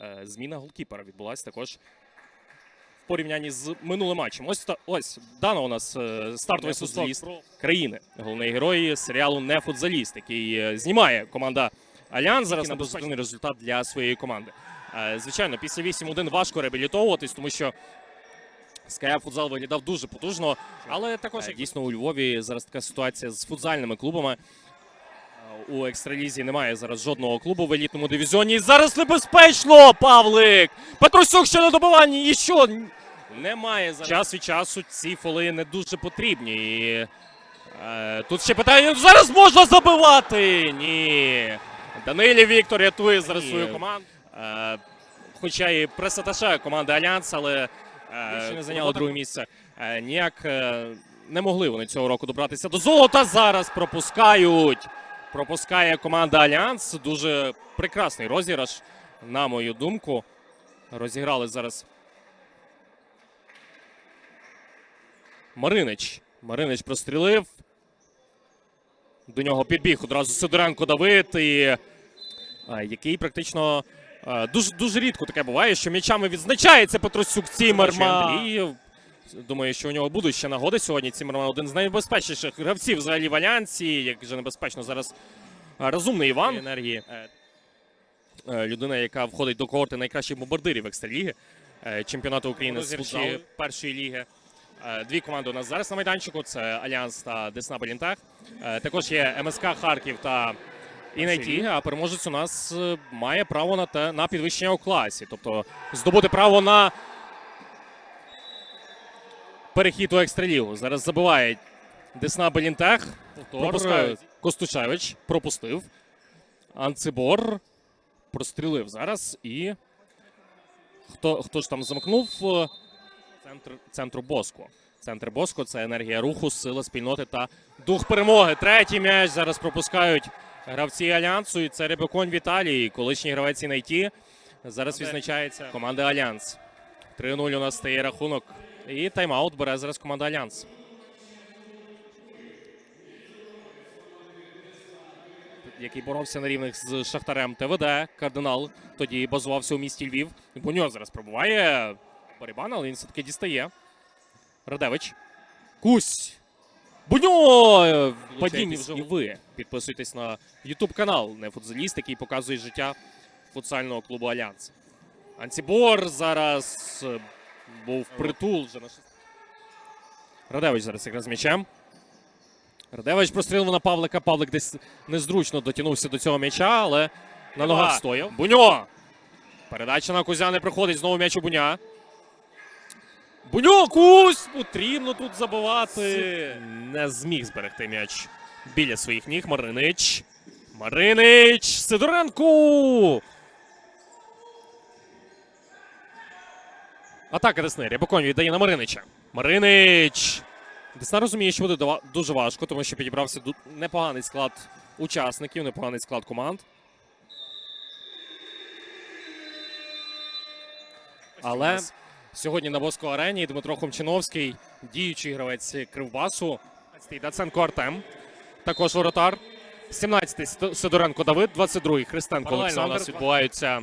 е, зміна голкіпера відбулася також в порівнянні з минулим матчем. Ось та ось Дана у нас е, стартовий футболіст країни, головний герой серіалу Не футзаліст, який е, знімає команда Альянс. Зараз небезпечний результат для своєї команди. Звичайно, після 8-1 важко реабілітовуватись, тому що Ская футзал виглядав дуже потужно, але також дійсно у Львові зараз така ситуація з футзальними клубами. У екстралізі немає зараз жодного клубу в елітному дивізіоні. І зараз небезпечно, Павлик! Петросюк ще на добиванні. І що? Немає зараз. Час від часу ці фоли не дуже потрібні. І, е, тут ще питання: зараз можна забивати! Ні. Данилі Віктор рятує зараз Ні. свою команду. Е, хоча і пресаташа команди Альянс, але е, ще не зайняла друге місце. Е, ніяк е, не могли вони цього року добратися до золота. Зараз пропускають. Пропускає команда Альянс. Дуже прекрасний розіграш, на мою думку. Розіграли зараз. Маринич. Маринич прострілив. До нього підбіг одразу Сидоренко Давид, і, який практично дуже, дуже рідко таке буває, що м'ячами відзначається Петросюк Цімерман. Думаю, що у нього будуть ще нагоди сьогодні. Цімерман один з найнебезпечніших гравців взагалі в Альянсі. Як же небезпечно зараз розумний Іван енергії. Е, е, Людина, яка входить до когорти найкращих бомбардирів екстраліги е, чемпіонату України з футзалу першої ліги. Дві команди у нас зараз на майданчику: це Альянс та Десна Белінтех. Е, Також є МСК Харків та Інайті. А переможець у нас має право на те на підвищення у класі, тобто здобути право на перехід у екстралігу. Зараз забиває Десна Белінтех. Пропускають. Костушевич пропустив. Анцибор прострілив зараз і. Хто, хто ж там замкнув? Е, Центр, центру Боско. Центр Боско це енергія руху, сила спільноти та дух перемоги. Третій м'яч зараз пропускають гравці Альянсу. І це Рибаконь Віталій, колишній гравець Інайті. Зараз відзначається команда Альянс. 3-0 у нас стає рахунок. І тайм-аут бере зараз команда Альянс. Який боровся на рівних з Шахтарем ТВД. Кардинал тоді базувався у місті Львів. Буньо зараз пробуває. Барибан, але він все-таки дістає. Радевич. Кусь. Буньо! Падіння вже і ви. Підписуйтесь на YouTube канал не футзаліст, який показує життя футсального клубу Альянс. Анцібор зараз е, був притул вже на Радевич зараз якраз з м'ячем. Радевич прострілив на Павлика. Павлик десь незручно дотягнувся до цього м'яча, але на ногах стояв. Буньо! Передача на Кузя не проходить. Знову м'яч у Буня. Буньо, Кусь! Потрібно тут забивати. Не зміг зберегти м'яч біля своїх ніг. Маринич. Маринич! Сидоренко! Атака Десни. Рябоконь віддає на Маринича. Маринич! Десна розуміє, що буде дуже важко, тому що підібрався непоганий склад учасників, непоганий склад команд. Але сьогодні на Боско арені Дмитро Хомчиновський, діючий гравець Кривбасу, 15-й Даценко Артем, також воротар. 17-й Сидоренко Давид, 22-й Христенко Олександр. у нас відбуваються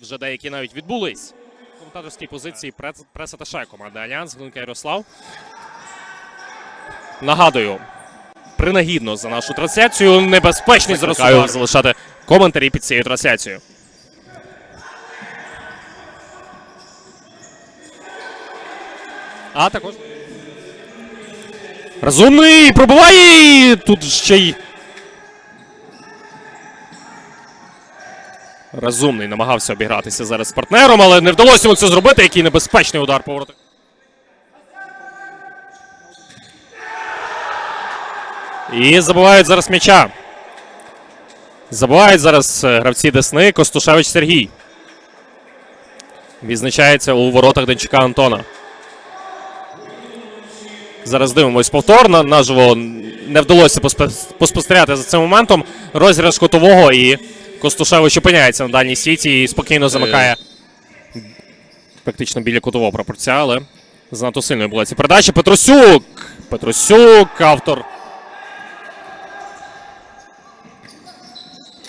вже деякі навіть відбулись. Коментаторській позиції прес- прес-аташе команди Альянс Глинка Ярослав. Нагадую, принагідно за нашу трансляцію. Небезпечний зараз залишати коментарі під цією трансляцією. А також. Розумний пробиває! Тут ще й. Розумний намагався обігратися зараз з партнером, але не вдалося йому це зробити. Який небезпечний удар повороти. І забувають зараз м'яча. Забувають зараз е, гравці Десни Костушевич Сергій. Відзначається у воротах Денчука Антона. Зараз дивимось повторно. Наживо не вдалося поспостерігати за цим моментом. Розіграш котового і Костушевич опиняється на дальній сіті і спокійно замикає практично біля кутового прапорця, але занадто сильною була ця передача. Петросюк! Петросюк, автор.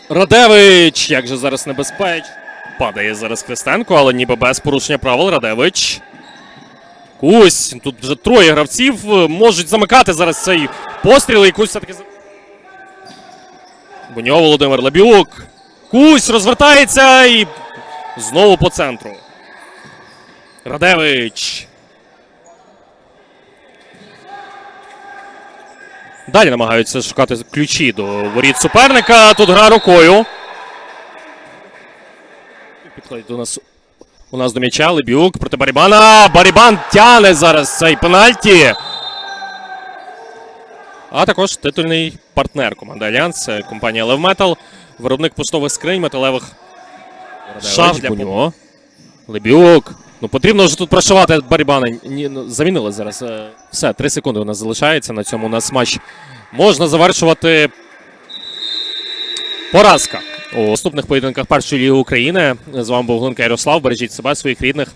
Радевич! Як же зараз небезпечно. Падає зараз Христенко, але ніби без порушення правил. Радевич. Кусь. Тут вже троє гравців е, можуть замикати зараз цей постріл. І Кусь все-таки. Буньо Володимир Лебюк. Кусь розвертається і знову по центру. Радевич. Далі намагаються шукати ключі до воріт суперника. Тут гра рукою. Підходить у нас у нас до м'яча Лебюк проти Барібана. Барібан тяне зараз цей пенальті. А також титульний партнер команди Альянс, компанія Metal, виробник пустових скринь, металевих шаф для Буньо. Лебюк. Ну потрібно вже тут прошивати Барібана. Ні, ну, замінили зараз. е, Все, три секунди у нас залишається. На цьому у нас матч можна завершувати. Поразка у наступних поєдинках першої ліги України. З вами був Глинка Ярослав. Бережіть себе, своїх рідних.